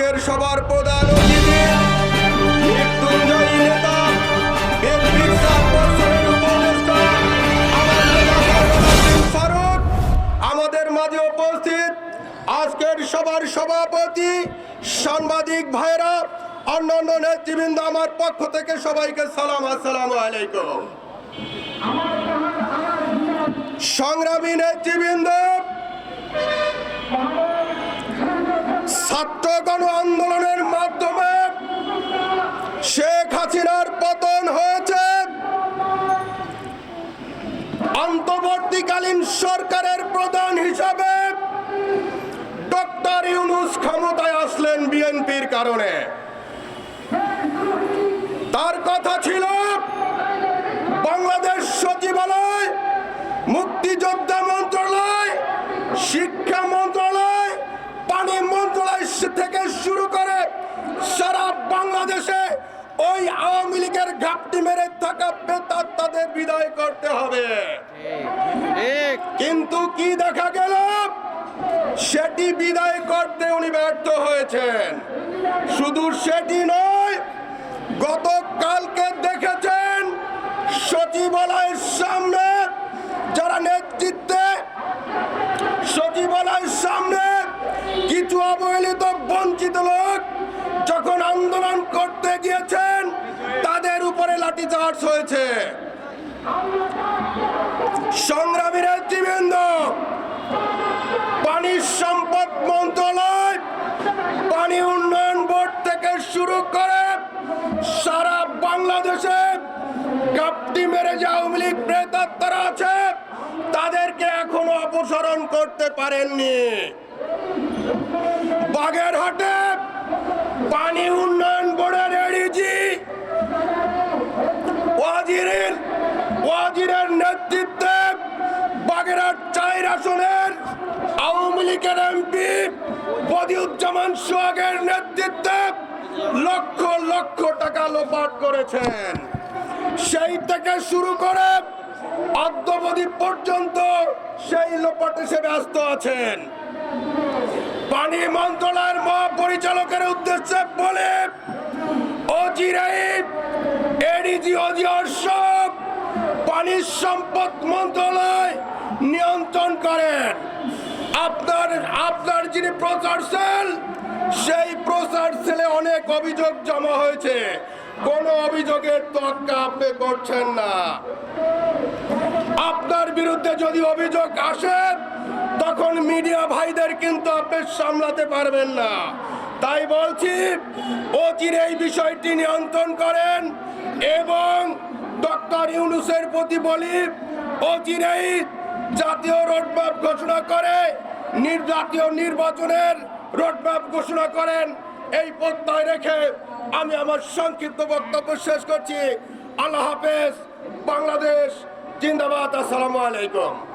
আজকের সবার প্রধান অতিথি। সবার সভাপতি, সাংবাদিক ভাইরা অন্যান্য নেতৃবৃন্দ আমার পক্ষ থেকে সবাইকে সালাম, আসসালামু আলাইকুম। সংগ্রামী নেতৃবৃন্দ অন্তর্বর্তীকালীন সরকারের প্রধান হিসাবে ডক্টর ইউনুস ক্ষমতায় আসলেন বিএনপির কারণে। তার কথা ছিল, বাংলাদেশ সচিবালয়, মুক্তিযোদ্ধা মন্ত্রণালয়, শিক্ষা মন্ত্রণালয়, পানি মন্ত্রণালয় থেকে শুরু করে সারা বাংলাদেশে ওই আওয়ামী লীগের ঘাপটি মেরে থাকা বেতার তাদের বিদায় করতে হবে। কিন্তু কি দেখা গেল? সেটি বিদায় করতে উনি ব্যর্থ হয়েছেন। শুধু সেটি নয়, গতকালকে দেখেছেন সচিবালয়ের সামনে লাঠিচার্জ হয়েছে। সংগ্রামী নেতৃবৃন্দ পানি সম্পদ মন্ত্রণালয়, পানি উন্নয়ন বোর্ড থেকে শুরু করে সারা বাংলাদেশে কাপটি মেরে যে আওয়ামী লীগ প্রেতাত্মারা আছে, তাদেরকে এখনও অপসারণ করতে পারেননি। বাগেরহাটে পানি উন্নয়ন বোর্ডের এডিজি ওয়াজিরের ওয়াজিরের নেতৃত্বে আসনের আওয়ামী লীগের এমপি বদিউজ্জামান সোহাগের নেতৃত্বে লক্ষ লক্ষ টাকা লোপাট করেছেন। সেই থেকে শুরু করে অদ্যবধি পর্যন্ত সেই লোপাটে সে ব্যস্ত আছেন। পানি মন্ত্রণালয়ের মহাপরিচালকের উদ্দেশ্যে বলে সব পানি সম্পদ মন্ত্রণালয় নিয়ন্ত্রণ করেন। আপনার আপনার যিনি প্রচার সেল, সেই প্রচার সেলে অনেক অভিযোগ জমা হয়েছে। কোন অভিযোগের তোয়াক্কা আপনি করছেন না। আপনার বিরুদ্ধে যদি অভিযোগ আসে, তখন মিডিয়া ভাইদের কিন্তু আপনি সামলাতে পারবেন না। তাই বলছি, অচির এই বিষয়টি নিয়ন্ত্রণ করেন এবং ডক্টর ইউনুসের প্রতি বলি, অচিরেই জাতীয় রোডম্যাপ ঘোষণা করে, নির্জাতীয় নির্বাচনের রোডম্যাপ ঘোষণা করেন। এই প্রত্যয় রেখে আমি আমার সংক্ষিপ্ত বক্তব্য শেষ করছি। আল্লাহ হাফেজ, বাংলাদেশ, জিন্দাবাদ। আসসালামু আলাইকুম।